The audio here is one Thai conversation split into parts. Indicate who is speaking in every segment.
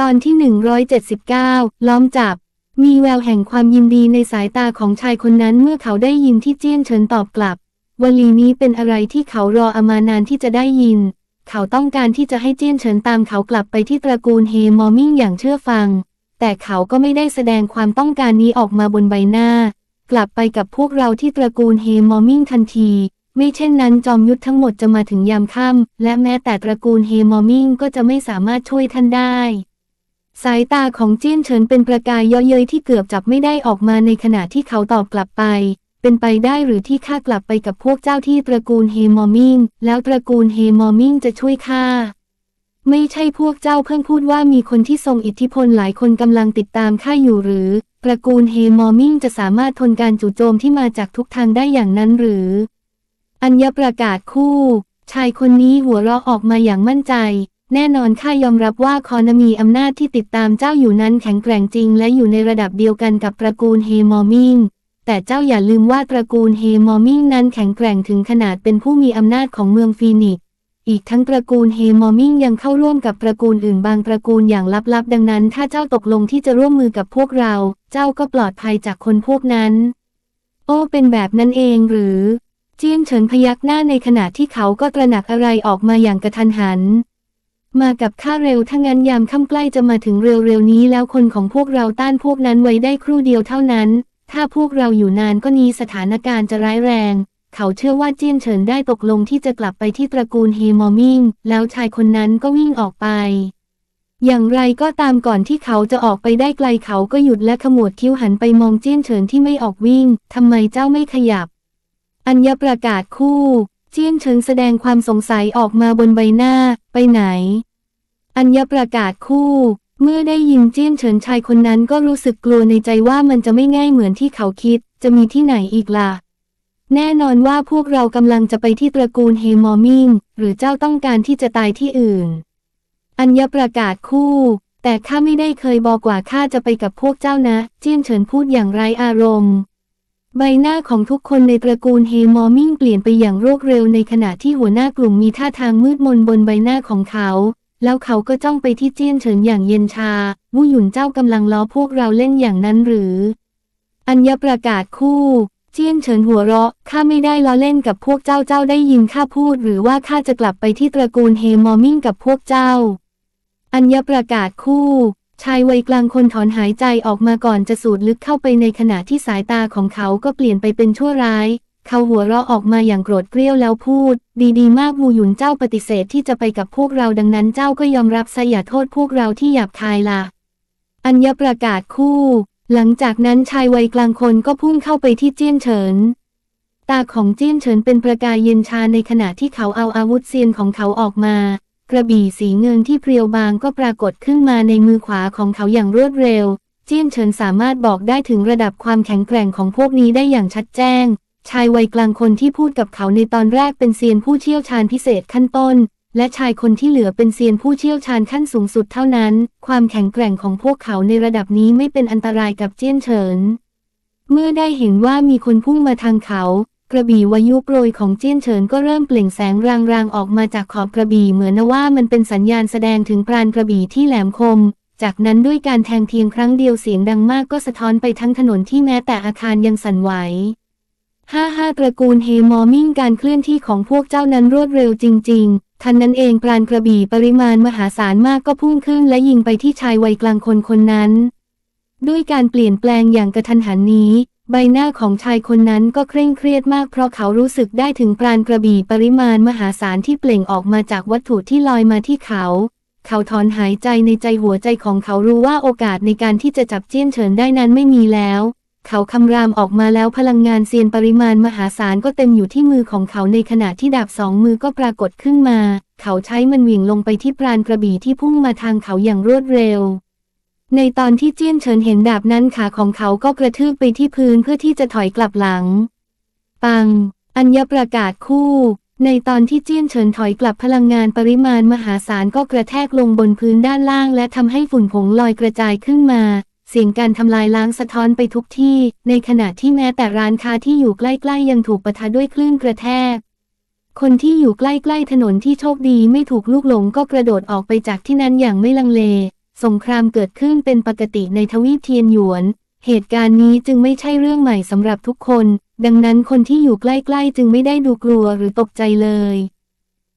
Speaker 1: ตอนที่ 179 ล้อมจับ มีแววแห่งความยินดีในสายตาของชายคนนั้นเมื่อเขาได้ยินที่เจี้ยนเฉินตอบกลับ วลีนี้เป็นอะไรที่เขารออามานานที่จะได้ยิน เขาต้องการที่จะให้เจี้ยนเฉินตามเขากลับไปที่ตระกูลเฮมอมิ่งอย่างเชื่อฟัง แต่เขาก็ไม่ได้แสดงความต้องการนี้ออกมาบนใบหน้า กลับไปกับพวกเราที่ตระกูลเฮมอมิ่งทันทีไม่เช่นนั้นจอมยุทธทั้งหมดจะมาถึงยามค่ำและแม้แต่ตระกูลเฮมอมิ่งก็จะไม่สามารถช่วยท่านได้ สายตาของเจี้ยนเฉินเป็นประกายเย่อเย้ยที่เกือบจับไม่ได้ออกมาในขณะที่เขาตอบกลับไป เป็นไปได้หรือที่ข้ากลับไปกับพวกเจ้าที่ตระกูลเฮมอมิงแล้วตระกูลเฮมอมิงจะช่วยข้าไม่ใช่พวกเจ้าเพิ่งพูดว่ามีคนที่ทรงอิทธิพลหลายคนกำลังติดตามข้าอยู่หรือ ตระกูลเฮมอมิงจะสามารถทนการจู่โจมที่มาจากทุกทางได้อย่างนั้นหรือ อัญญประกาศคู่ ชายคนนี้หัวเราะออกมาอย่างมั่นใจ แน่นอนข้ายอมรับว่าคอนมีอำนาจที่ติดตามเจ้าอยู่นั้นแข็งแกร่งจริง และอยู่ในระดับเดียวกันกับตระกูลเฮมอร์มิงแต่เจ้าอย่าลืมว่าตระกูลเฮมอร์มิงนั้นแข็งแกร่งถึงขนาดเป็นผู้มีอำนาจของเมืองฟีนิกซ์อีกทั้งตระกูลเฮมอร์มิงยังเข้าร่วมกับตระกูลอื่นบางตระกูลอย่างลับๆ ดังนั้น ถ้าเจ้าตกลงที่จะร่วมมือกับพวกเรา เจ้าก็ปลอดภัยจากคนพวกนั้น โอ้เป็นแบบนั้นเองหรือ เจียงเฉินพยักหน้าในขณะที่เขาก็ตระหนักอะไรออกมาอย่างกระทันหัน มากับข้าเร็วถ้างั้นยามค่ำใกล้จะมาถึงเร็วๆนี้แล้วคนของพวกเราต้านพวกนั้นไว้ได้ครู่เดียวเท่านั้น ถ้าพวกเราอยู่นานก็นี้สถานการณ์จะร้ายแรง เขาเชื่อว่าเจี้ยนเฉินได้ตกลงที่จะกลับไปที่ตระกูลเฮมอมิงแล้วชายคนนั้นก็วิ่งออกไป อย่างไรก็ตามก่อนที่เขาจะออกไปได้ไกลเขาก็หยุดและขมวดคิ้วหันไปมองเจี้ยนเฉินที่ไม่ออกวิ่งทำไมเจ้าไม่ขยับ อัญญประกาศคู่ เจี้ยนเฉินแสดงความสงสัยออกมาบนใบหน้า ไปไหน อัญญประกาศคู่ เมื่อได้ยินเจี้ยนเฉินชายคนนั้นก็รู้สึกกลัวในใจว่ามันจะไม่ง่ายเหมือนที่เขาคิด จะมีที่ไหนอีกล่ะ แน่นอนว่าพวกเรากำลังจะไปที่ตระกูลเฮมอมิงหรือเจ้าต้องการที่จะตายที่อื่น อัญญประกาศคู่ แต่ข้าไม่ได้เคยบอกว่าข้าจะไปกับพวกเจ้านะ เจี้ยนเฉินพูดอย่างไร้อารมณ์ ใบหน้าของทุกคนในตระกูลเฮมอมิงเปลี่ยนไปอย่างรวดเร็วในขณะที่หัวหน้ากลุ่มมีท่าทางมืดมนบนใบหน้าของเขา แล้วเขาก็จ้องไปที่เจี้ยนเฉินอย่างเย็นชาวู่หยุนเจ้ากำลังล้อพวกเราเล่นอย่างนั้นหรือ อัญญประกาศคู่ เจี้ยนเฉินหัวเราะข้าไม่ได้ล้อเล่นกับพวกเจ้าเจ้าได้ยินข้าพูด หรือว่าข้าจะกลับไปที่ตระกูลเฮมอมิงกับพวกเจ้า อัญญประกาศคู่ ชายวัยกลางคนถอนหายใจออกมาก่อนจะสูดลึกเข้าไปในขณะที่สายตาของเขาก็เปลี่ยนไปเป็นชั่วร้าย เขาหัวเราะออกมาอย่างโกรธเกรี้ยวแล้วพูด ดีๆ มากวูหยุนเจ้าปฏิเสธที่จะไปกับพวกเราดังนั้นเจ้าก็ยอมรับซะอย่าโทษพวกเราที่หยาบคายล่ะ อัญญประกาศคู่ หลังจากนั้นชายวัยกลางคนก็พุ่งเข้าไปที่เจี้ยนเฉินตาของเจี้ยนเฉินเป็นประกายเย็นชาในขณะที่เขาเอาอาวุธเซียนของเขาออกมา กระบี่สีเงินที่เพรียวบางก็ปรากฏขึ้นมาในมือขวาของเขาอย่างรวดเร็ว เจี้ยนเฉินสามารถบอกได้ถึงระดับความแข็งแกร่งของพวกนี้ได้อย่างชัดแจ้ง ชายวัยกลางคนที่พูดกับเขาในตอนแรกเป็นเซียนผู้เชี่ยวชาญพิเศษขั้นต้น และชายคนที่เหลือเป็นเซียนผู้เชี่ยวชาญขั้นสูงสุดเท่านั้น ความแข็งแกร่งของพวกเขาในระดับนี้ไม่เป็นอันตรายกับเจี้ยนเฉิน เมื่อได้เห็นว่ามีคนพุ่งมาทางเขา กระบี่วายุโปรยของเจี้ยนเฉินก็เริ่มเปล่งแสงรางๆออกมาจากขอบกระบี่เหมือนว่ามันเป็นสัญญาณแสดงถึงปราณกระบี่ที่แหลมคม จากนั้นด้วยการแทงเพียงครั้งเดียวเสียงดังมากก็สะท้อนไปทั้งถนนที่แม้แต่อาคารยังสั่นไหวห้าห้าตระกูลเฮมอมิ่งการเคลื่อนที่ของพวกเจ้านั้นรวดเร็วจริง ๆ ทันนั้นเองปราณกระบี่ปริมาณมหาศาลมากก็พุ่งขึ้นและยิงไปที่ชายวัยกลางคนคนนั้น ด้วยการเปลี่ยนแปลงอย่างกระทันหันนี้ ใบหน้าของชายคนนั้นก็เคร่งเครียดมากเพราะเขารู้สึกได้ถึงปราณกระบี่ปริมาณมหาศาลที่เปล่งออกมาจากวัตถุที่ลอยมาที่เขา เขาถอนหายใจในใจหัวใจของเขารู้ว่าโอกาสในการที่จะจับเจี้ยนเฉินได้นั้นไม่มีแล้ว เขาคำรามออกมาแล้วพลังงานเซียนปริมาณมหาศาลก็เต็มอยู่ที่มือของเขาในขณะที่ดาบสองมือก็ปรากฏขึ้นมา เขาใช้มันเหวี่ยงลงไปที่ปราณกระบี่ที่พุ่งมาทางเขาอย่างรวดเร็ว ในตอนที่เจี้ยนเฉินเห็นดาบนั้นขาของเขาก็กระทืบไปที่พื้นเพื่อที่จะถอยกลับหลัง ปัง อัญญประกาศคู่ ในตอนที่เจี้ยนเฉินถอยกลับพลังงานปริมาณมหาศาลก็กระแทกลงบนพื้นด้านล่าง และทำให้ฝุ่นผงลอยกระจายขึ้นมา เสียงการทำลายล้างสะท้อนไปทุกที่ ในขณะที่แม้แต่ร้านค้าที่อยู่ใกล้ๆ ยังถูกปะทะด้วยคลื่นกระแทกคนที่อยู่ใกล้ๆถนนที่โชคดีไม่ถูกลูกหลงก็กระโดดออกไปจากที่นั้นอย่างไม่ลังเล สงครามเกิดขึ้นเป็นปกติในทวีปเทียนหยวน เหตุการณ์นี้จึงไม่ใช่เรื่องใหม่สำหรับทุกคน ดังนั้นคนที่อยู่ใกล้ๆ จึงไม่ได้ดูกลัวหรือตกใจเลย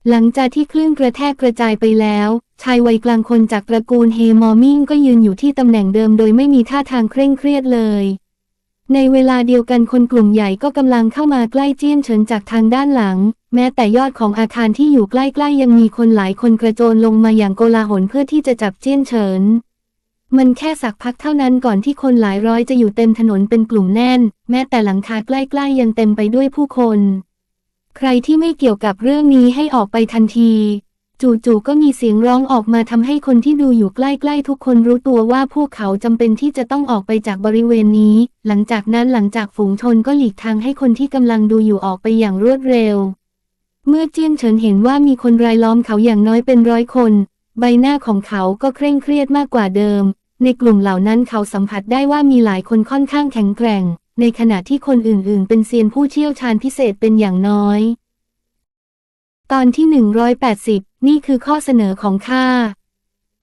Speaker 1: หลังจากที่คลื่นกระแทกกระจายไปแล้ว ชายวัยกลางคนจากตระกูลเฮมอร์มิงก็ยืนอยู่ที่ตำแหน่งเดิมโดยไม่มีท่าทางเคร่งเครียดเลยในเวลาเดียวกันคนกลุ่มใหญ่ก็กำลังเข้ามาใกล้เจี้ยนเฉินจากทางด้านหลัง แม้แต่ยอดของอาคารที่อยู่ใกล้ๆ ยังมีคนหลายคนกระโจนลงมาอย่างโกลาหลเพื่อที่จะจับเจี้ยนเฉิน มันแค่สักพักเท่านั้นก่อนที่คนหลายร้อยจะอยู่เต็มถนนเป็นกลุ่มแน่น แม้แต่หลังคาใกล้ๆ ยังเต็มไปด้วยผู้คน ใครที่ไม่เกี่ยวกับเรื่องนี้ให้ออกไปทันที จู่ๆก็มีเสียงร้องออกมาทำให้คนที่ดูอยู่ใกล้ๆ ทุกคนรู้ตัวว่าพวกเขาจำเป็นที่จะต้องออกไปจากบริเวณนี้ หลังจากนั้นหลังจากฝูงชนก็หลีกทางให้คนที่กำลังดูอยู่ออกไปอย่างรวดเร็ว เมื่อเจี้ยนเฉินเห็นว่ามีคนรายล้อมเขาอย่างน้อยเป็นร้อยคน ใบหน้าของเขาก็เคร่งเครียดมากกว่าเดิม ในกลุ่มเหล่านั้นเขาสัมผัสได้ว่ามีหลายคนค่อนข้างแข็งแกร่ง ในขณะที่คนอื่นๆ เป็นเซียนผู้เชี่ยวชาญพิเศษเป็นอย่างน้อย ตอนที่ 180 นี่คือข้อเสนอของข้า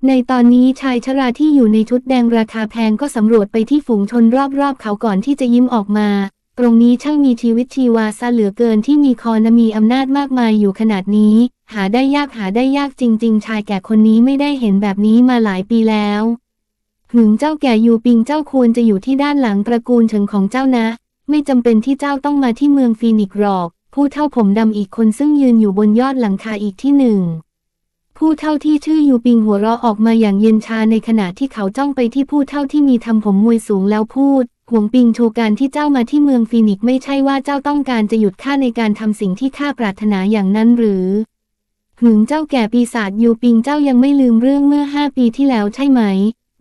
Speaker 1: ในตอนนี้ชายชราที่อยู่ในชุดแดงราคาแพงก็สำรวจไปที่ฝูงชนรอบๆ เขาก่อนที่จะยิ้มออกมา ตรงนี้ช่างมีชีวิตชีวาซะเหลือเกินที่มีคอนมีอำนาจมากมายอยู่ขนาดนี้ หาได้ยากหาได้ยากจริง ๆ ชายแก่คนนี้ไม่ได้เห็นแบบนี้มาหลายปีแล้วหึงเจ้าแก่ยูปิงเจ้าควรจะอยู่ที่ด้านหลังตระกูลเฉิงของเจ้านะ ไม่จำเป็นที่เจ้าต้องมาที่เมืองฟีนิกหรอกผู้เท่าผมดำอีกคนซึ่งยืนอยู่บนยอดหลังคาอีกที่หนึ่ง ผู้เท่าที่ชื่อยูปิงหัวเราะออกมาอย่างเย็นชาในขณะที่เขาจ้องไปที่ผู้เท่าที่มีทำผมมวยสูงแล้วพูด หวงปิงโชการที่เจ้ามาที่เมืองฟีนิกซ์ไม่ใช่ว่าเจ้าต้องการจะหยุดข้าในการทำสิ่งที่ข้าปรารถนาอย่างนั้นหรือ หึงเจ้าแก่ปีศาจยูปิงเจ้ายังไม่ลืมเรื่องเมื่อห้าปีที่แล้วใช่ไหม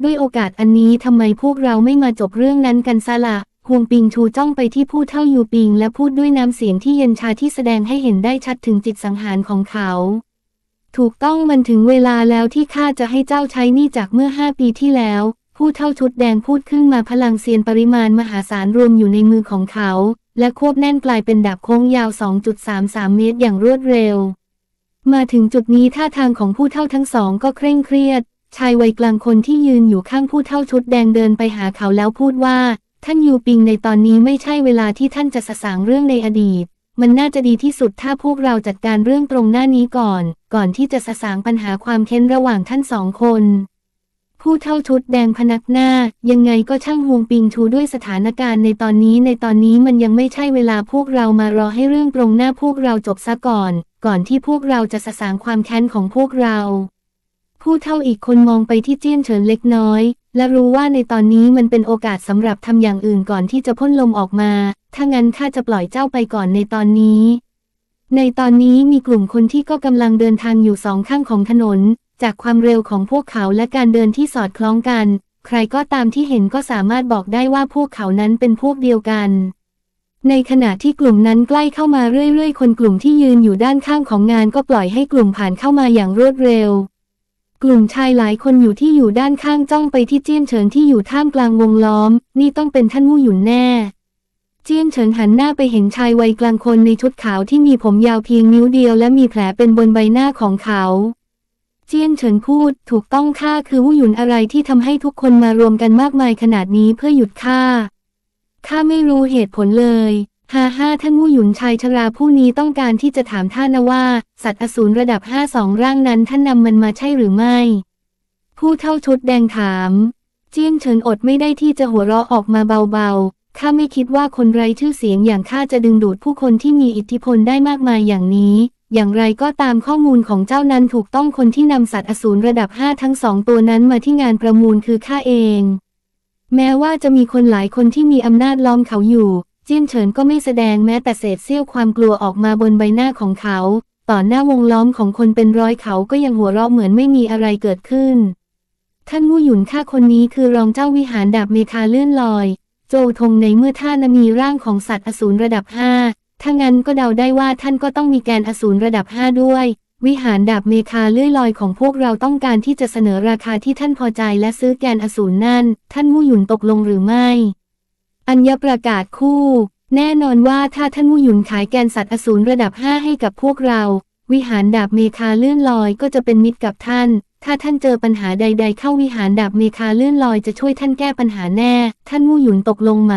Speaker 1: ด้วยโอกาสอันนี้ทำไมพวกเราไม่มาจบเรื่องนั้นกันซะละฮวงปิงชูจ้องไปที่ผู้เท่ายูปิง และพูดด้วยน้ำเสียงที่เย็นชาที่แสดงให้เห็นได้ชัดถึงจิตสังหารของเขา ถูกต้องมันถึงเวลาแล้วที่ข้าจะให้เจ้าใช้นี่จากเมื่อห้าปีที่แล้ว ผู้เท่าชุดแดงพูดขึ้นมาพลังเซียนปริมาณมหาศาลรวมอยู่ในมือของเขา และควบแน่นกลายเป็นดาบโค้งยาว 2.33 เมตรอย่างรวดเร็ว มาถึงจุดนี้ท่าทางของผู้เท่าทั้งสองก็เคร่งเครียด ชายวัยกลางคนที่ยืนอยู่ข้างผู้เท่าชุดแดงเดินไปหาเขาแล้วพูดว่า ท่านยูปิงในตอนนี้ไม่ใช่เวลาที่ท่านจะสะสางเรื่องในอดีต มันน่าจะดีที่สุดถ้าพวกเราจัดการเรื่องตรงหน้านี้ก่อน ก่อนที่จะสะสางปัญหาความเค้นระหว่างท่านสองคน ผู้เท่าชุดแดงพนักหน้า ยังไงก็ช่างห่วงปิงชูด้วยสถานการณ์ในตอนนี้ในตอนนี้มันยังไม่ใช่เวลาพวกเรามารอให้เรื่องตรงหน้าพวกเราจบซะก่อน ก่อนที่พวกเราจะสะสางความแค้นของพวกเรา ผู้เท่าอีกคนมองไปที่เจี้ยนเฉินเล็กน้อย และรู้ว่าในตอนนี้มันเป็นโอกาสสำหรับทำอย่างอื่นก่อนที่จะพ่นลมออกมา ถ้างั้นข้าจะปล่อยเจ้าไปก่อนในตอนนี้ในตอนนี้มีกลุ่มคนที่ก็กำลังเดินทางอยู่สองข้างของถนน จากความเร็วของพวกเขาและการเดินที่สอดคล้องกัน ใครก็ตามที่เห็นก็สามารถบอกได้ว่าพวกเขานั้นเป็นพวกเดียวกัน ในขณะที่กลุ่มนั้นใกล้เข้ามาเรื่อยๆ คนกลุ่มที่ยืนอยู่ด้านข้างของงานก็ปล่อยให้กลุ่มผ่านเข้ามาอย่างรวดเร็ว กลุ่มชายหลายคนอยู่ที่อยู่ด้านข้างจ้องไปที่เจี้ยนเฉินที่อยู่ท่ามกลางวงล้อม นี่ต้องเป็นท่านมู่หยุนแน่เจี้ยนเฉินหันหน้าไปเห็นชายวัยกลางคนในชุดขาวที่มีผมยาวเพียงนิ้วเดียวและมีแผลเป็นบนใบหน้าของเขา เจี้ยนเฉินพูดถูกต้องข้าคือวู่หยุนอะไรที่ทำให้ทุกคนมารวมกันมากมายขนาดนี้เพื่อหยุดข้าข้าไม่รู้เหตุผลเลยฮ่าฮ่าท่านมู่หยุนชายชราผู้นี้ต้องการที่จะถามท่านนะว่า สัตว์อสูรระดับห้าสองร่างนั้นท่านนำมันมาใช่หรือไม่ ผู้เท่าชุดแดงถาม เจี้ยนเฉินอดไม่ได้ที่จะหัวเราะออกมาเบาๆข้าไม่คิดว่าคนไร้ชื่อเสียงอย่างข้าจะดึงดูดผู้คนที่มีอิทธิพลได้มากมายอย่างนี้ อย่างไรก็ตามข้อมูลของเจ้านั้นถูกต้องคนที่นำสัตว์อสูรระดับห้าทั้งสองตัวนั้นมาที่งานประมูลคือข้าเอง แม้ว่าจะมีคนหลายคนที่มีอำนาจล้อมเขาอยู่ เจี้ยนเฉินก็ไม่แสดงแม้แต่เศษเสี้ยวความกลัวออกมาบนใบหน้าของเขา ต่อหน้าวงล้อมของคนเป็นร้อยเขาก็ยังหัวเราะเหมือนไม่มีอะไรเกิดขึ้น ท่านมู่หยุนข้าคนนี้คือรองเจ้าวิหารดาบเมคาเลื่อนลอย โจทงในเมื่อท่านมีร่างของสัตว์อสูรระดับห้า ถ้างั้นก็เดาได้ว่าท่านก็ต้องมีแกนอสูรระดับห้าด้วย วิหารดาบเมคาเลื่อยลอยของพวกเราต้องการที่จะเสนอราคาที่ท่านพอใจและซื้อแกนอสูรนั่น ท่านมู่หยุนตกลงหรือไม่ อัญญประกาศคู่ แน่นอนว่าถ้าท่านมู่หยุนขายแกนสัตว์อสูรระดับห้าให้กับพวกเรา วิหารดาบเมคาเลื่อนลอยก็จะเป็นมิตรกับท่าน ถ้าท่านเจอปัญหาใด ๆ เข้าวิหารดาบเมคาเลื่อนลอยจะช่วยท่านแก้ปัญหาแน่ ท่านมู่หยุนตกลงไหม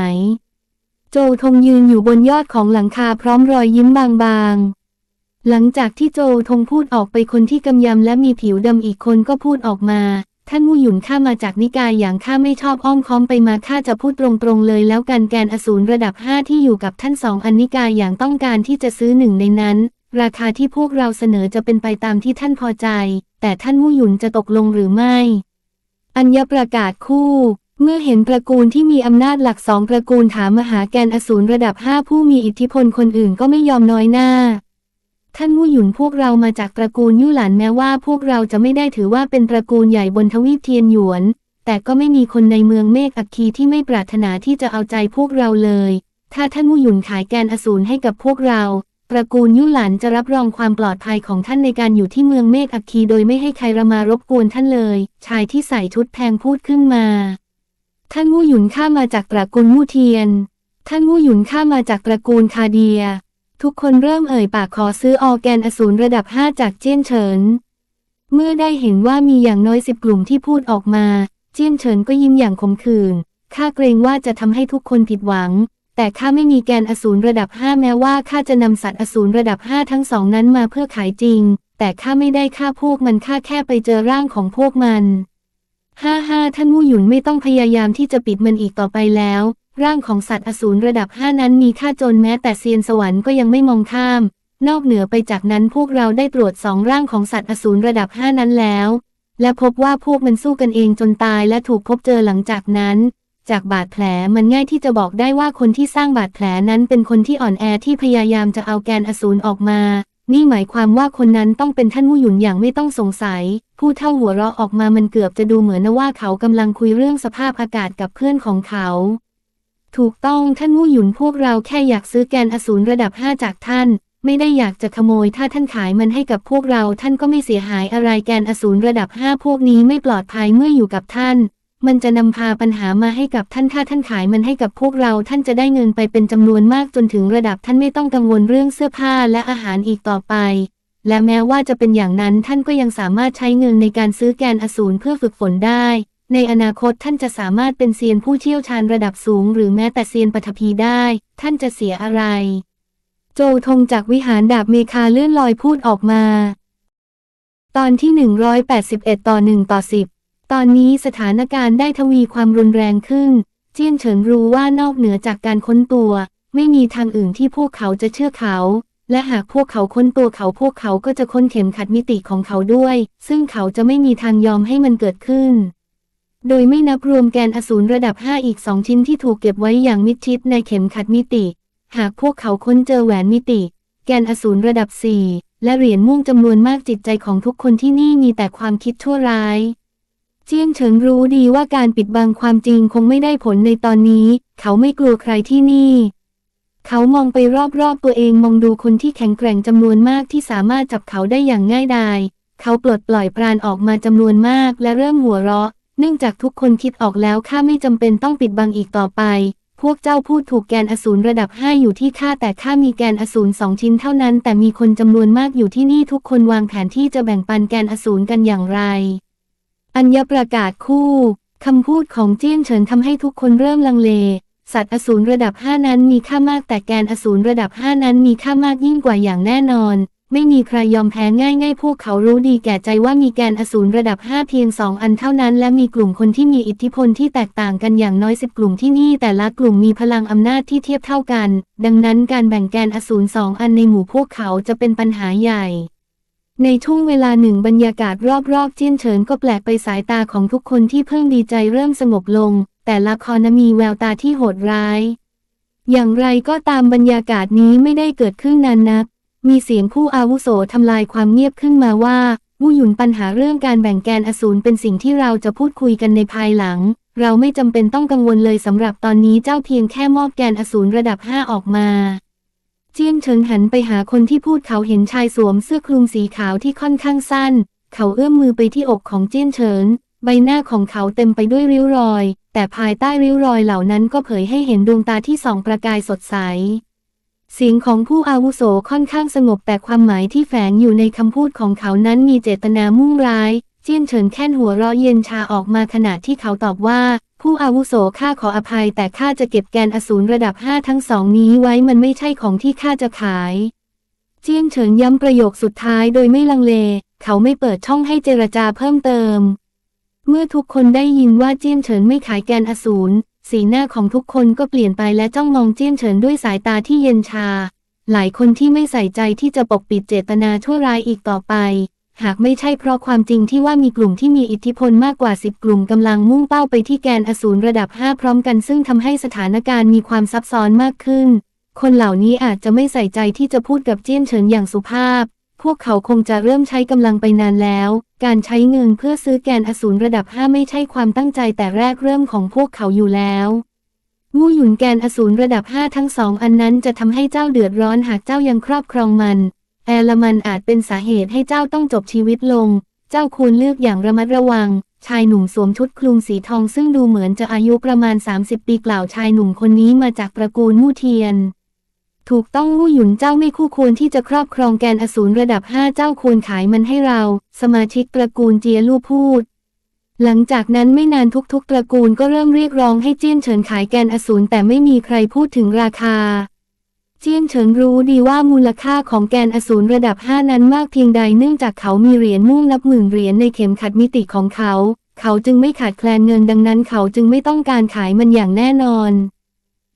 Speaker 1: โจทงยืนอยู่บนยอดของหลังคาพร้อมรอยยิ้มบางๆ หลังจากที่โจทงพูดออกไปคนที่กำยำและมีผิวดำอีกคนก็พูดออกมา ท่านมู่หยุนข้ามาจากนิกายอย่างข้าไม่ชอบอ้อมค้อมไปมาข้าจะพูดตรงๆเลย แล้วกันแกนอสูรระดับห้าที่อยู่กับท่านสองอันนิกายอย่างต้องการที่จะซื้อหนึ่งในนั้น ราคาที่พวกเราเสนอจะเป็นไปตามที่ท่านพอใจ แต่ท่านมู่หยุนจะตกลงหรือไม่ อัญญประกาศคู่ เมื่อเห็นตระกูลที่มีอำนาจหลักสองตระกูลถามมหาแกนอสูรระดับห้าผู้มีอิทธิพลคนอื่นก็ไม่ยอมน้อยหน้า ท่านมู่หยุนพวกเรามาจากตระกูลยู่หลานแม้ว่าพวกเราจะไม่ได้ถือว่าเป็นตระกูลใหญ่บนทวีปเทียนหยวน แต่ก็ไม่มีคนในเมืองเมฆอัคคีที่ไม่ปรารถนาที่จะเอาใจพวกเราเลย ถ้าท่านมู่หยุนขายแกนอสูรให้กับพวกเรา ตระกูลยู่หลานจะรับรองความปลอดภัยของท่านในการอยู่ที่เมืองเมฆอัคคีโดยไม่ให้ใครมารบกวนท่านเลย ชายที่ใส่ชุดแพงพูดขึ้นมา ท่านมู่หยุนข้ามาจากตระกูลมู่เทียน ท่านมู่หยุนข้ามาจากตระกูลคาเดีย ทุกคนเริ่มเอ่ยปากขอซื้อออร์แกนอสูรระดับ5จากเจี้ยนเฉิน เมื่อได้เห็นว่ามีอย่างน้อยสิบกลุ่มที่พูดออกมา เจี้ยนเฉินก็ยิ้มอย่างขมขื่น ข้าเกรงว่าจะทำให้ทุกคนผิดหวัง แต่ข้าไม่มีแกนอสูรระดับ5แม้ว่าข้าจะนำสัตว์อสูรระดับ5ทั้งสองนั้นมาเพื่อขายจริง แต่ข้าไม่ได้ฆ่าพวกมันข้าแค่ไปเจอร่างของพวกมัน ห้าห้าท่านมู่หยุนไม่ต้องพยายามที่จะปิดมันอีกต่อไปแล้ว ร่างของสัตว์อสูรระดับห้านั้นมีค่าจนแม้แต่เซียนสวรรค์ก็ยังไม่มองข้าม นอกเหนือไปจากนั้นพวกเราได้ตรวจสองร่างของสัตว์อสูรระดับห้านั้นแล้ว และพบว่าพวกมันสู้กันเองจนตายและถูกพบเจอหลังจากนั้น จากบาดแผลมันง่ายที่จะบอกได้ว่าคนที่สร้างบาดแผลนั้นเป็นคนที่อ่อนแอที่พยายามจะเอาแกนอสูรออกมา นี่หมายความว่าคนนั้นต้องเป็นท่านมู่หยุนอย่างไม่ต้องสงสัย ผู้เท่าหัวเราะออกมามันเกือบจะดูเหมือนว่าเขากำลังคุยเรื่องสภาพอากาศกับเพื่อนของเขา ถูกต้องท่านมู่หยุนพวกเราแค่อยากซื้อแกนอสูรระดับ5จากท่าน ไม่ได้อยากจะขโมยถ้าท่านขายมันให้กับพวกเราท่านก็ไม่เสียหายอะไรแกนอสูรระดับ5พวกนี้ไม่ปลอดภัยเมื่ออยู่กับท่าน มันจะนำพาปัญหามาให้กับท่านถ้าท่านขายมันให้กับพวกเราท่านจะได้เงินไปเป็นจำนวนมากจนถึงระดับท่านไม่ต้องกังวลเรื่องเสื้อผ้าและอาหารอีกต่อไป และแม้ว่าจะเป็นอย่างนั้นท่านก็ยังสามารถใช้เงินในการซื้อแกนอสูรเพื่อฝึกฝนได้ ในอนาคตท่านจะสามารถเป็นเซียนผู้เชี่ยวชาญระดับสูง หรือแม้แต่เซียนปฐพีได้ ท่านจะเสียอะไร โจทงจากวิหารดาบเมคาเลื่อนลอยพูดออกมา ตอนที่ 181 ต่อ 1 ต่อ 10 ตอนนี้สถานการณ์ได้ทวีความรุนแรงขึ้น เจี้ยนเฉินรู้ว่านอกเหนือจากการค้นตัว ไม่มีทางอื่นที่พวกเขาจะเชื่อเขา และหากพวกเขาค้นตัวเขาพวกเขาก็จะค้นเข็มขัดมิติของเขาด้วย ซึ่งเขาจะไม่มีทางยอมให้มันเกิดขึ้น โดยไม่นับรวมแกนอสูรระดับ 5 อีกสองชิ้นที่ถูกเก็บไว้อย่างมิดชิดในเข็มขัดมิติ หากพวกเขาค้นเจอแหวนมิติ แกนอสูรระดับ 4 และเหรียญม่วงจำนวนมากจิตใจของทุกคนที่นี่มีแต่ความคิดชั่วร้าย เจียงเฉิงรู้ดีว่าการปิดบังความจริงคงไม่ได้ผลในตอนนี้ เขาไม่กลัวใครที่นี่ เขามองไปรอบๆตัวเองมองดูคนที่แข็งแกร่งจำนวนมากที่สามารถจับเขาได้อย่างง่ายดาย เขาปลดปล่อยปราณออกมาจำนวนมากและเริ่มหัวเราะ เนื่องจากทุกคนคิดออกแล้วข้าไม่จำเป็นต้องปิดบังอีกต่อไป พวกเจ้าพูดถูกแกนอสูรระดับ 5 อยู่ที่ข้าแต่ข้ามีแกนอสูรสองชิ้นเท่านั้น แต่มีคนจำนวนมากอยู่ที่นี่ทุกคนวางแผนที่จะแบ่งปันแกนอสูรกันอย่างไร อัญญประกาศคู่คำพูดของเจี้ยงเฉินทำให้ทุกคนเริ่มลังเล สัตว์อสูรระดับ5นั้นมีค่ามากแต่แกนอสูรระดับ5นั้นมีค่ามากยิ่งกว่าอย่างแน่นอน ไม่มีใครยอมแพ้ง่ายๆ พวกเขารู้ดีแก่ใจว่ามีแกนอสูรระดับ5เพียงสองอันเท่านั้น และมีกลุ่มคนที่มีอิทธิพลที่แตกต่างกันอย่างน้อยสิบกลุ่มที่นี่แต่ละกลุ่มมีพลังอำนาจที่เทียบเท่ากัน ดังนั้นการแบ่งแกนอสูรสองอันในหมู่พวกเขาจะเป็นปัญหาใหญ่ ในช่วงเวลาหนึ่งบรรยากาศรอบๆเจี้ยนเฉินก็แปลกไปสายตาของทุกคนที่เพิ่งดีใจเริ่มสงบลง แต่ละครมีแววตาที่โหดร้าย อย่างไรก็ตามบรรยากาศนี้ไม่ได้เกิดขึ้นนานนัก มีเสียงผู้อาวุโสทำลายความเงียบขึ้นมาว่ามู่หยุนปัญหาเรื่องการแบ่งแกนอสูรเป็นสิ่งที่เราจะพูดคุยกันในภายหลัง เราไม่จำเป็นต้องกังวลเลยสำหรับตอนนี้เจ้าเพียงแค่มอบแกนอสูรระดับ 5 ออกมา เจียงเฉิงหันไปหาคนที่พูดเขาเห็นชายสวมเสื้อคลุมสีขาวที่ค่อนข้างสั้น เขาเอื้อมมือไปที่อกของเจียงเฉิน ใบหน้าของเขาเต็มไปด้วยริ้วรอย แต่ภายใต้ริ้วรอยเหล่านั้นก็เผยให้เห็นดวงตาที่ส่องประกายสดใส เสียงของผู้อาวุโสค่อนข้างสงบแต่ความหมายที่แฝงอยู่ในคำพูดของเขานั้นมีเจตนามุ่งร้าย เจี้ยนเฉินแค่นหัวเราะเย็นชาออกมาขณะที่เขาตอบว่า ผู้อาวุโสข้าขออภัยแต่ข้าจะเก็บแกนอสูรระดับห้าทั้งสองนี้ไว้มันไม่ใช่ของที่ข้าจะขาย เจี้ยนเฉินย้ำประโยคสุดท้ายโดยไม่ลังเล เขาไม่เปิดช่องให้เจรจาเพิ่มเติม เมื่อทุกคนได้ยินว่าเจี้ยนเฉินไม่ขายแกนอสูรสีหน้าของทุกคนก็เปลี่ยนไปและจ้องมองเจี้ยนเฉินด้วยสายตาที่เย็นชา หลายคนที่ไม่ใส่ใจที่จะปกปิดเจตนาชั่วร้ายอีกต่อไป หากไม่ใช่เพราะความจริงที่ว่ามีกลุ่มที่มีอิทธิพลมากกว่า 10 กลุ่มกำลังมุ่งเป้าไปที่แกนอสูรระดับ 5 พร้อมกันซึ่งทำให้สถานการณ์มีความซับซ้อนมากขึ้น คนเหล่านี้อาจจะไม่ใส่ใจที่จะพูดกับเจี้ยนเฉินอย่างสุภาพ พวกเขาคงจะเริ่มใช้กำลังไปนานแล้ว การใช้เงินเพื่อซื้อแกนอสูรระดับ 5 ไม่ใช่ความตั้งใจแต่แรกเริ่มของพวกเขาอยู่แล้วมู่หยุนแกนอสูรระดับ 5 ทั้งสองอันนั้นจะทำให้เจ้าเดือดร้อนหากเจ้ายังครอบครองมัน แอลมันอาจเป็นสาเหตุให้เจ้าต้องจบชีวิตลง เจ้าควรเลือกอย่างระมัดระวัง ชายหนุ่มสวมชุดคลุมสีทองซึ่งดูเหมือนจะอายุประมาณ 30 ปีกล่าวชายหนุ่มคนนี้มาจากตระกูลมู่เทียน ถูกต้องมู่หยุนเจ้าไม่คู่ควรที่จะครอบครองแกนอสูรระดับ 5 เจ้าควรขายมันให้เรา สมาชิกตระกูลเจียลู่พูดหลังจากนั้นไม่นานทุกๆ ตระกูลก็เริ่มเรียกร้องให้เจี้ยนเฉินขายแกนอสูรแต่ไม่มีใครพูดถึงราคา เจียนเฉินรู้ดีว่ามูลค่าของแกนอสูรระดับ 5 นั้นมากเพียงใดเนื่องจากเขามีเหรียญม่วงนับหมื่นเหรียญในเข็มขัดมิติของเขา เขาจึงไม่ขาดแคลนเงินดังนั้นเขาจึงไม่ต้องการขายมันอย่างแน่นอน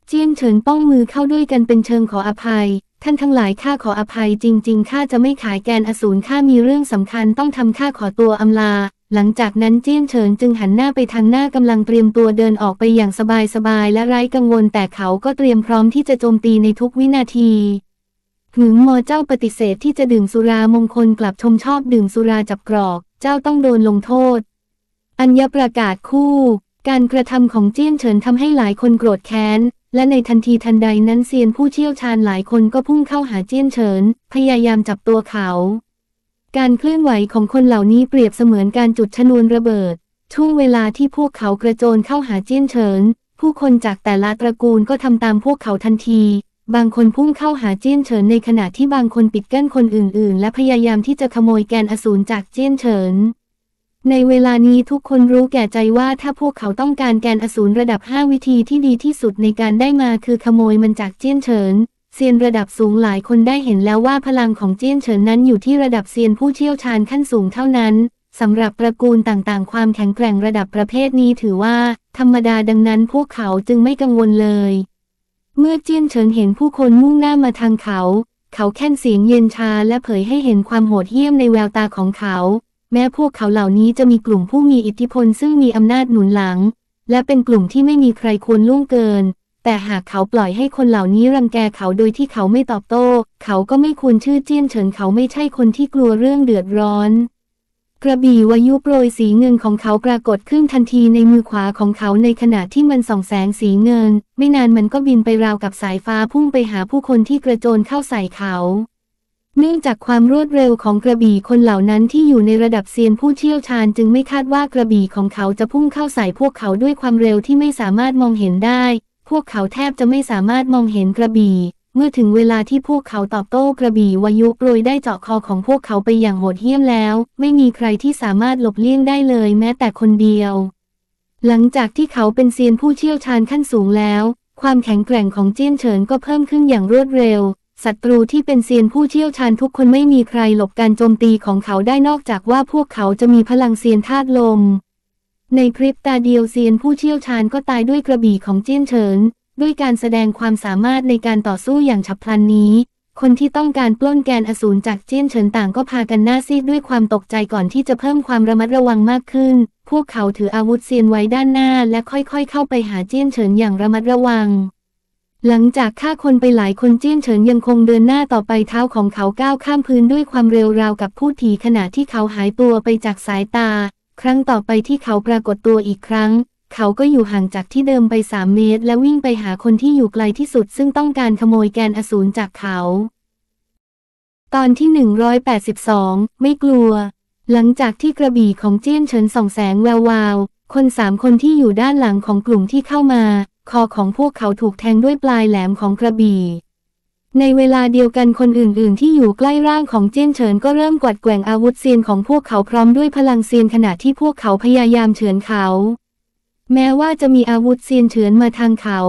Speaker 1: เจียนเฉินป้องมือเข้าด้วยกันเป็นเชิงขออภัย ท่านทั้งหลายข้าขออภัยจริง ๆข้าจะไม่ขายแกนอสูรข้ามีเรื่องสำคัญต้องทำข้าขอตัวอำลา หลังจากนั้นเจี้ยนเฉินจึงหันหน้าไปทางหน้ากำลังเตรียมตัวเดินออกไปอย่างสบายๆและไร้กังวลแต่เขาก็เตรียมพร้อมที่จะโจมตีในทุกวินาทีหึงมอเจ้าปฏิเสธที่จะดื่มสุรามงคลกลับชมชอบดื่มสุราจับกรอก เจ้าต้องโดนลงโทษ อัญญประกาศคู่ การกระทำของเจี้ยนเฉินทำให้หลายคนโกรธแค้น และในทันทีทันใดนั้นเซียนผู้เชี่ยวชาญหลายคนก็พุ่งเข้าหาเจี้ยนเฉิน พยายามจับตัวเขา การเคลื่อนไหวของคนเหล่านี้เปรียบเสมือนการจุดชนวนระเบิด ช่วงเวลาที่พวกเขากระโจนเข้าหาเจี้ยนเฉิน ผู้คนจากแต่ละตระกูลก็ทำตามพวกเขาทันที บางคนพุ่งเข้าหาเจี้ยนเฉินในขณะที่บางคนปิดกั้นคนอื่น ๆ และพยายามที่จะขโมยแกนอสูรจากเจี้ยนเฉิน ในเวลานี้ทุกคนรู้แก่ใจว่าถ้าพวกเขาต้องการแกนอสูรระดับ 5 วิธีที่ดีที่สุดในการได้มาคือขโมยมันจากเจี้ยนเฉิน ซียนระดับสูงหลายคนได้เห็นแล้วว่าพลังของเจี้ยนเฉินนั้นอยู่ที่ระดับเซียนผู้เชี่ยวชาญขั้นสูงเท่านั้นสำหรับตระกูลต่างๆ ความแข็งแกร่งระดับประเภทนี้ถือว่า ธรรมดาดังนั้นพวกเขาจึงไม่กังวลเลย เมื่อเจี้ยนเฉินเห็นผู้คนมุ่งหน้ามาทางเขา เขาแค่นเสียงเย็นชาและเผยให้เห็นความโหดเหี้ยมในแววตาของเขา แม้พวกเขาเหล่านี้จะมีกลุ่มผู้มีอิทธิพลซึ่งมีอำนาจหนุนหลัง และเป็นกลุ่มที่ไม่มีใครควรล่วงเกิน แต่หากเขาปล่อยให้คนเหล่านี้รังแกเขาโดยที่เขาไม่ตอบโต้ เขาก็ไม่ควรชื่อเจี้ยนเฉินเขาไม่ใช่คนที่กลัวเรื่องเดือดร้อน กระบี่วายุโปรยสีเงินของเขาปรากฏขึ้นทันทีในมือขวาของเขาในขณะที่มันส่องแสงสีเงิน ไม่นานมันก็บินไปราวกับสายฟ้าพุ่งไปหาผู้คนที่กระโจนเข้าใส่เขาเนื่องจากความรวดเร็วของกระบี่คนเหล่านั้นที่อยู่ในระดับเซียนผู้เชี่ยวชาญจึงไม่คาดว่ากระบี่ของเขาจะพุ่งเข้าใส่พวกเขาด้วยความเร็วที่ไม่สามารถมองเห็นได้ พวกเขาแทบจะไม่สามารถมองเห็นกระบี่ เมื่อถึงเวลาที่พวกเขาตอบโต้กระบี่วายุโปรยได้เจาะคอของพวกเขาไปอย่างโหดเหี้ยมแล้ว ไม่มีใครที่สามารถหลบเลี่ยงได้เลยแม้แต่คนเดียว หลังจากที่เขาเป็นเซียนผู้เชี่ยวชาญขั้นสูงแล้ว ความแข็งแกร่งของเจี้ยนเฉินก็เพิ่มขึ้นอย่างรวดเร็วศัตรูที่เป็นเซียนผู้เชี่ยวชาญทุกคนไม่มีใครหลบการโจมตีของเขาได้นอกจากว่าพวกเขาจะมีพลังเซียนธาตุลม ในพริบตาเดียวเซียนผู้เชี่ยวชาญก็ตายด้วยกระบี่ของเจี้ยนเฉิน ด้วยการแสดงความสามารถในการต่อสู้อย่างฉับพลันนี้ คนที่ต้องการปล้นแกนอสูรจากเจี้ยนเฉินต่างก็พากันหน้าซีดด้วยความตกใจก่อนที่จะเพิ่มความระมัดระวังมากขึ้น พวกเขาถืออาวุธเซียนไว้ด้านหน้า และค่อยๆ เข้าไปหาเจี้ยนเฉินอย่างระมัดระวังหลังจากฆ่าคนไปหลายคนเจี้ยนเฉินยังคงเดินหน้าต่อไปเท้าของเขาก้าวข้ามพื้นด้วยความเร็วราวกับผู้ถีขณะที่เขาหายตัวไปจากสายตา ครั้งต่อไปที่เขาปรากฏตัวอีกครั้ง เขาก็อยู่ห่างจากที่เดิมไป3เมตร และวิ่งไปหาคนที่อยู่ไกลที่สุด ซึ่งต้องการขโมยแกนอสูรจากเขา ตอนที่ 182 ไม่กลัว หลังจากที่กระบี่ของเจี้ยนเฉินส่องแสงแวววาว คนสามคนที่อยู่ด้านหลังของกลุ่มที่เข้ามา คอของพวกเขาถูกแทงด้วยปลายแหลมของกระบี่ ในเวลาเดียวกันคนอื่น ๆ ที่อยู่ใกล้ร่างของเจี้ยนเฉินก็เริ่มกวัดแกว่งอาวุธเซียนของพวกเขาพร้อมด้วยพลังเซียนขณะที่พวกเขาพยายามเฉือนเขา แม้ว่าจะมีอาวุธเซียนเฉือนมาทางเขา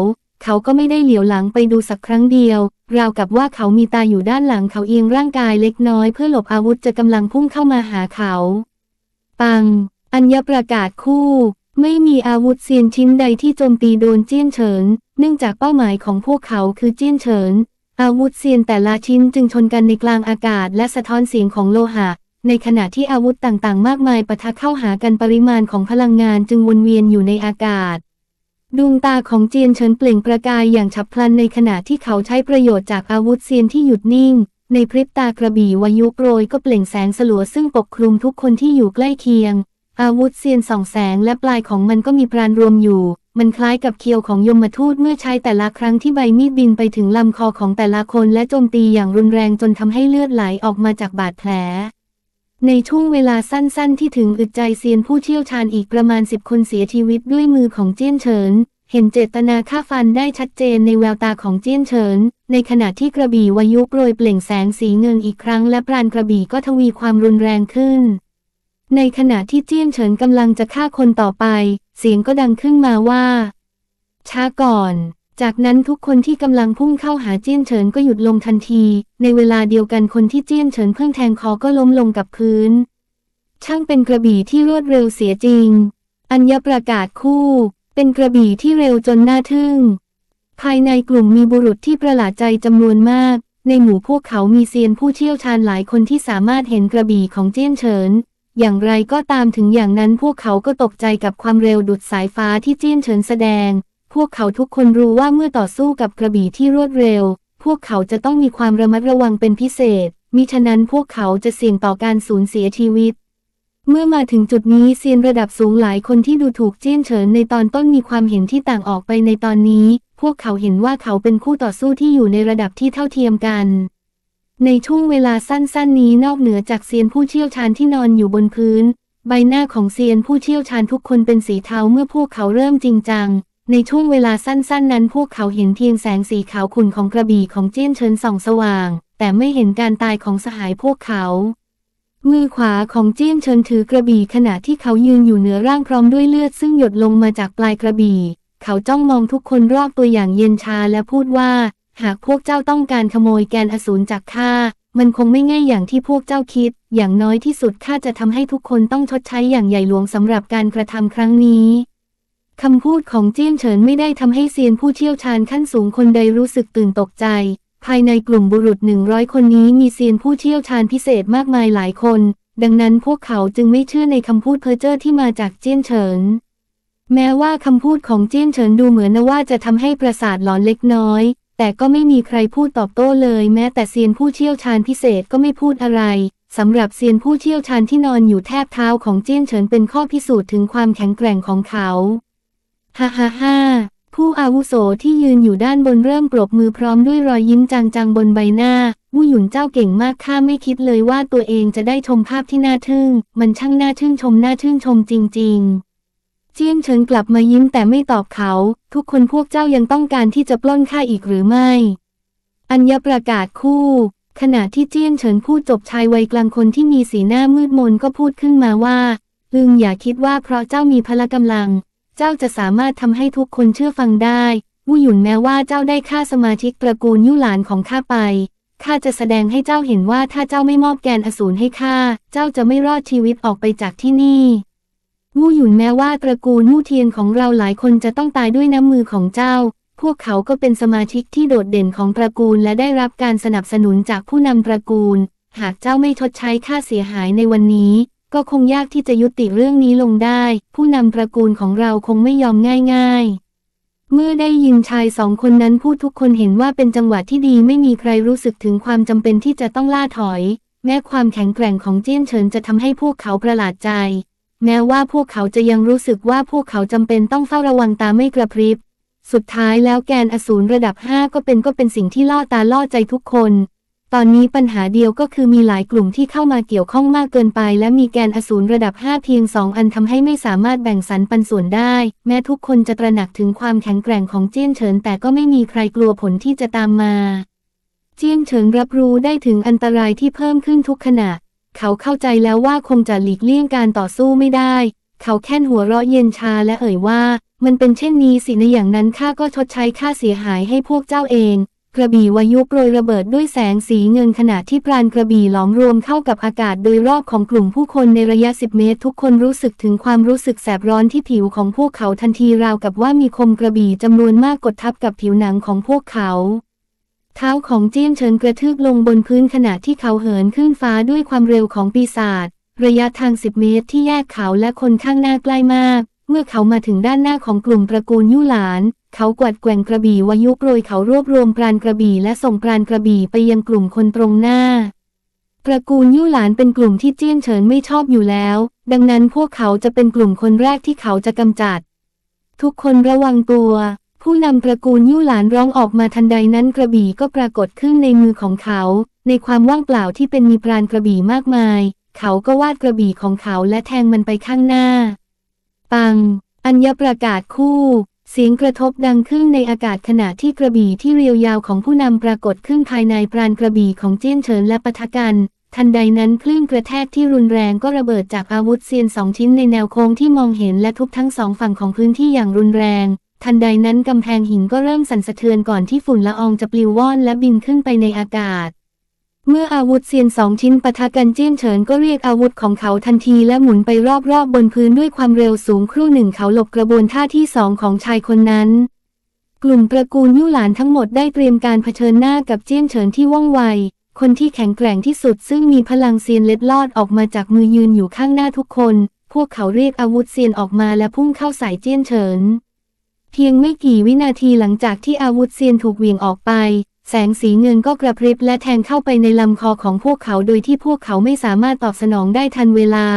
Speaker 1: เขาก็ไม่ได้เหลียวหลังไปดูสักครั้งเดียว ราวกับว่าเขามีตาอยู่ด้านหลังเขาเอียงร่างกายเล็กน้อยเพื่อหลบอาวุธจะกำลังพุ่งเข้ามาหาเขา ปัง อัญญประกาศคู่ ไม่มีอาวุธเซียนชิ้นใดที่โจมตีโดนเจี้ยนเฉิน เนื่องจากเป้าหมายของพวกเขาคือเจี้ยนเฉิน อาวุธเซียนแต่ละชิ้นจึงชนกันในกลางอากาศ และสะท้อนเสียงของโลหะ ในขณะที่อาวุธต่างๆ มากมายปะทะเข้าหากันปริมาณของพลังงานจึงวนเวียนอยู่ในอากาศ ดวงตาของเจียนเฉินเปล่งประกายอย่างฉับพลันในขณะที่เขาใช้ประโยชน์จากอาวุธเซียนที่หยุดนิ่ง ในพริบตากระบี่วายุโปรยก็เปล่งแสงสลัวซึ่งปกคลุมทุกคนที่อยู่ใกล้เคียง อาวุธเซียนส่องแสงและปลายของมันก็มีปราณรวมอยู่ มันคล้ายกับเคียวของยมทูตเมื่อใช้แต่ละครั้งที่ใบมีดบินไปถึงลำคอของแต่ละคนและโจมตีอย่างรุนแรงจนทำให้เลือดไหลออกมาจากบาดแผล ในช่วงเวลาสั้นๆ ที่ถึงอึดใจเซียนผู้เชี่ยวชาญอีกประมาณสิบคนเสียชีวิตด้วยมือของเจี้ยนเฉิน เห็นเจตนาฆ่าฟันได้ชัดเจนในแววตาของเจี้ยนเฉิน ในขณะที่กระบี่วายุโปรยเปล่งแสงสีเงินอีกครั้งและปราณกระบี่ก็ทวีความรุนแรงขึ้น ในขณะที่เจี้ยนเฉินกำลังจะฆ่าคนต่อไป เสียงก็ดังขึ้นมาว่า ช้าก่อน จากนั้นทุกคนที่กำลังพุ่งเข้าหาเจี้ยนเฉินก็หยุดลงทันที ในเวลาเดียวกันคนที่เจี้ยนเฉินเพิ่งแทงคอก็ล้มลงกับพื้น ช่างเป็นกระบี่ที่รวดเร็วเสียจริง อัญญประกาศคู่ เป็นกระบี่ที่เร็วจนน่าทึ่ง ภายในกลุ่มมีบุรุษที่ประหลาดใจจำนวนมากในหมู่พวกเขามีเซียนผู้เชี่ยวชาญหลายคนที่สามารถเห็นกระบี่ของเจี้ยนเฉิน อย่างไรก็ตามถึงอย่างนั้นพวกเขาก็ตกใจกับความเร็วดุดสายฟ้าที่เจี้ยนเฉินแสดง พวกเขาทุกคนรู้ว่าเมื่อต่อสู้กับกระบี่ที่รวดเร็ว พวกเขาจะต้องมีความระมัดระวังเป็นพิเศษ มิฉะนั้นพวกเขาจะเสี่ยงต่อการสูญเสียชีวิต เมื่อมาถึงจุดนี้เซียนระดับสูงหลายคนที่ดูถูกเจี้ยนเฉินในตอนต้นมีความเห็นที่ต่างออกไปในตอนนี้ พวกเขาเห็นว่าเขาเป็นคู่ต่อสู้ที่อยู่ในระดับที่เท่าเทียมกัน ในช่วงเวลาสั้นๆ นี้นอกเหนือจากเซียนผู้เชี่ยวชาญที่นอนอยู่บนพื้น ใบหน้าของเซียนผู้เชี่ยวชาญทุกคนเป็นสีเทาเมื่อพวกเขาเริ่มจริงจัง ในช่วงเวลาสั้นๆ นั้นพวกเขาเห็นเพียงแสงสีขาวขุ่นของกระบี่ของเจี้ยนเฉินส่องสว่าง แต่ไม่เห็นการตายของสหายพวกเขามือขวาของเจี้ยนเฉินถือกระบี่ขณะที่เขายืนอยู่เหนือร่างพร้อมด้วยเลือดซึ่งหยดลงมาจากปลายกระบี่ เขาจ้องมองทุกคนรอบตัวอย่างเย็นชาและพูดว่า หากพวกเจ้าต้องการขโมยแกนอสูรจากข้า มันคงไม่ง่ายอย่างที่พวกเจ้าคิด อย่างน้อยที่สุดข้าจะทำให้ทุกคนต้องชดใช้อย่างใหญ่หลวงสำหรับการกระทำครั้งนี้คำพูดของเจี้ยนเฉินไม่ได้ทำให้เซียนผู้เชี่ยวชาญขั้นสูงคนใดรู้สึกตื่นตกใจ ภายในกลุ่มบุรุษหนึ่งร้อยคนนี้มีเซียนผู้เชี่ยวชาญพิเศษมากมายหลายคน ดังนั้นพวกเขาจึงไม่เชื่อในคำพูดเพ้อเจ้อที่มาจากเจี้ยนเฉิน แม้ว่าคำพูดของเจี้ยนเฉินดูเหมือนว่าจะทำให้ประสาทหลอนเล็กน้อย แต่ก็ไม่มีใครพูดตอบโต้เลย แม้แต่เซียนผู้เชี่ยวชาญพิเศษก็ไม่พูดอะไรสำหรับเซียนผู้เชี่ยวชาญที่นอนอยู่แทบเท้าของเจี้ยนเฉินเป็นข้อพิสูจน์ถึงความแข็งแกร่งของเขาฮ่าฮ่าฮ่าผู้อาวุโสที่ยืนอยู่ด้านบนเริ่มปรบมือพร้อมด้วยรอยยิ้มจางๆบนใบหน้าวู่หยุนเจ้าเก่งมากข้าไม่คิดเลยว่าตัวเองจะได้ชมภาพที่น่าทึ่ง มันช่างน่าทึ่งชมน่าทึ่งชมจริง ๆ เจียงเฉินกลับมายิ้มแต่ไม่ตอบเขา ทุกคนพวกเจ้ายังต้องการที่จะปล้นข้าอีกหรือไม่ อัญญประกาศคู่ ขณะที่เจียนเฉินพูดจบชายวัยกลางคนที่มีสีหน้ามืดมนก็พูดขึ้นมาว่าอึงอย่าคิดว่าเพราะเจ้ามีพละกำลัง เจ้าจะสามารถทำให้ทุกคนเชื่อฟังได้วู่หยุนแม้ว่าเจ้าได้ฆ่าสมาชิกตระกูลยู่หลานของข้าไปข้าจะแสดงให้เจ้าเห็นว่าถ้าเจ้าไม่มอบแกนอสูรให้ข้า เจ้าจะไม่รอดชีวิตออกไปจากที่นี่ วู่หยุนแม้ว่าตระกูลมู่เทียนของเราหลายคนจะต้องตายด้วยน้ำมือของเจ้า พวกเขาก็เป็นสมาชิกที่โดดเด่นของตระกูลและได้รับการสนับสนุนจากผู้นำตระกูล หากเจ้าไม่ชดใช้ค่าเสียหายในวันนี้ ก็คงยากที่จะยุติเรื่องนี้ลงได้ ผู้นำตระกูลของเราคงไม่ยอมง่าย ๆเมื่อได้ยินชายสองคนนั้นพูดทุกคนเห็นว่าเป็นจังหวะที่ดีไม่มีใครรู้สึกถึงความจำเป็นที่จะต้องล่าถอย แม้ความแข็งแกร่งของเจี้ยนเฉินจะทำให้พวกเขาประหลาดใจ แม้ว่าพวกเขาจะยังรู้สึกว่าพวกเขาจำเป็นต้องเฝ้าระวังตาไม่กระพริบ สุดท้ายแล้วแกนอสูรระดับ 5 ก็เป็นก็เป็นสิ่งที่ล่อตาล่อใจทุกคน ตอนนี้ปัญหาเดียวก็คือมีหลายกลุ่มที่เข้ามาเกี่ยวข้องมากเกินไป และมีแกนอสูรระดับ 5 เพียงสองอันทำให้ไม่สามารถแบ่งสรรปันส่วนได้ แม้ทุกคนจะตระหนักถึงความแข็งแกร่งของเจี้ยนเฉินแต่ก็ไม่มีใครกลัวผลที่จะตามมา เจี้ยงเฉินรับรู้ได้ถึงอันตรายที่เพิ่มขึ้นทุกขณะ เขาเข้าใจแล้วว่าคงจะหลีกเลี่ยงการต่อสู้ไม่ได้ เขาแค่นหัวเราะเย็นชาและเอ่ยว่า มันเป็นเช่นนี้สิในอย่างนั้นข้าก็ชดใช้ค่าเสียหายให้พวกเจ้าเอง กระบี่วายุโปรยระเบิดด้วยแสงสีเงินขณะที่ปราณกระบี่หลอมรวมเข้ากับอากาศโดยรอบของกลุ่มผู้คนในระยะ 10 เมตร ทุกคนรู้สึกถึงความรู้สึกแสบร้อนที่ผิวของพวกเขาทันทีราวกับว่ามีคมกระบี่จำนวนมากกดทับกับผิวหนังของพวกเขา เท้าของเจี้ยนเฉินกระทืบลงบนพื้นขณะที่เขาเหินขึ้นฟ้าด้วยความเร็วของปีศาจระยะทาง 10 เมตรที่แยกเขาและคนข้างหน้าใกล้มาก เมื่อเขามาถึงด้านหน้าของกลุ่มตระกูลยู่หลาน เขากวาดแกว่งกระบี่วายุโปรยเขารวบรวมปราณกระบี่และส่งปราณกระบี่ไปยังกลุ่มคนตรงหน้า ตระกูลยู่หลานเป็นกลุ่มที่เจี้ยนเฉินไม่ชอบอยู่แล้ว ดังนั้นพวกเขาจะเป็นกลุ่มคนแรกที่เขาจะกำจัด ทุกคนระวังตัว ผู้นำตระกูลยู่หลานร้องออกมาทันใดนั้นกระบี่ก็ปรากฏขึ้นในมือของเขา ในความว่างเปล่าที่เป็นมีปราณกระบี่มากมาย เขาก็วาดกระบี่ของเขาและแทงมันไปข้างหน้า ปัง อัญญประกาศคู่ เสียงกระทบดังขึ้นในอากาศขณะที่กระบี่ที่เรียวยาวของผู้นำปรากฏขึ้นภายในปราณกระบี่ของเจี้ยนเฉินและปะทะกันทันใดนั้นคลื่นกระแทกที่รุนแรงก็ระเบิดจากอาวุธเซียนสองชิ้นในแนวโค้งที่มองเห็นและทุบทั้งสองฝั่งของพื้นที่อย่างรุนแรง ทันใดนั้นกำแพงหินก็เริ่มสั่นสะเทือนก่อนที่ฝุ่นละอองจะปลิวว่อนและบินขึ้นไปในอากาศ เมื่ออาวุธเซียนสองชิ้นปะทะกันเจี้ยนเฉินก็เรียกอาวุธของเขาทันทีและหมุนไปรอบๆบบนพื้นด้วยความเร็วสูงครู่หนึ่งเขาหลบกระบวนท่าที่สองของชายคนนั้น กลุ่มตระกูลยู่หลานทั้งหมดได้เตรียมการเผชิญหน้ากับเจี้ยนเฉินที่ว่องไว คนที่แข็งแกร่งที่สุดซึ่งมีพลังเซียนเล็ดลอดออกมาจากมือยืนอยู่ข้างหน้าทุกคน พวกเขาเรียกอาวุธเซียนออกมาและพุ่งเข้าใส่เจี้ยนเฉิน เพียงไม่กี่วินาทีหลังจากที่อาวุธเซียนถูกเหวี่ยงออกไป แสงสีเงินก็กระพริบและแทงเข้าไปในลำคอของพวกเขาโดยที่พวกเขาไม่สามารถตอบสนองได้ทันเวลา